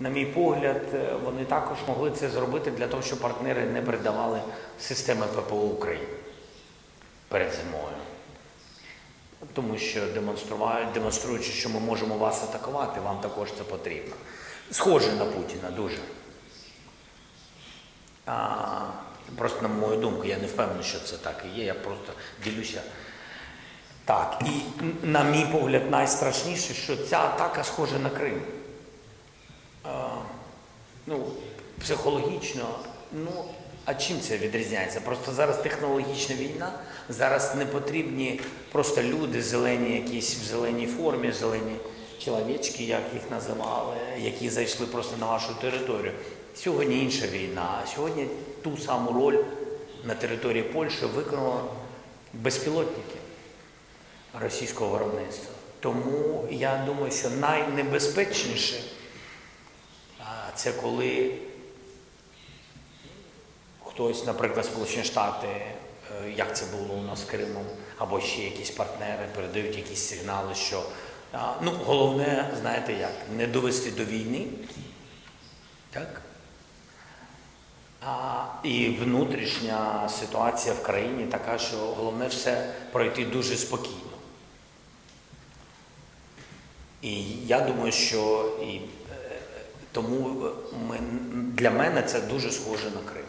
На мій погляд, е, вони також могли це зробити для того, щоб партнери не передавали системи ППО України перед зимою. Тому що демонструючи, що ми можемо вас атакувати, вам також це потрібно. Схоже на Путіна дуже. А, просто на мою думку, я не впевнений, що це так і є. Я просто ділюся. Так, і на мій погляд, найстрашніше, що ця атака схожа на Крим. Ну, психологічно, ну, а чим це відрізняється? Просто зараз технологічна війна, зараз не потрібні просто люди, зелені якісь в зеленій формі, зелені чоловічки, як їх називали, які зайшли просто на вашу територію. Сьогодні інша війна. Сьогодні ту саму роль на території Польщі виконали безпілотники російського виробництва. Тому я думаю, що найнебезпечніше це коли хтось, наприклад, Сполучені Штати, е, як це було у нас з Кримом, або ще якісь партнери передають якісь сигнали, що ну, головне, знаєте як, не довести до війни. Так? А, і внутрішня ситуація в країні така, що головне все пройти дуже спокійно. І я думаю, що і, тому е, ми, для мене це дуже схоже на Крим.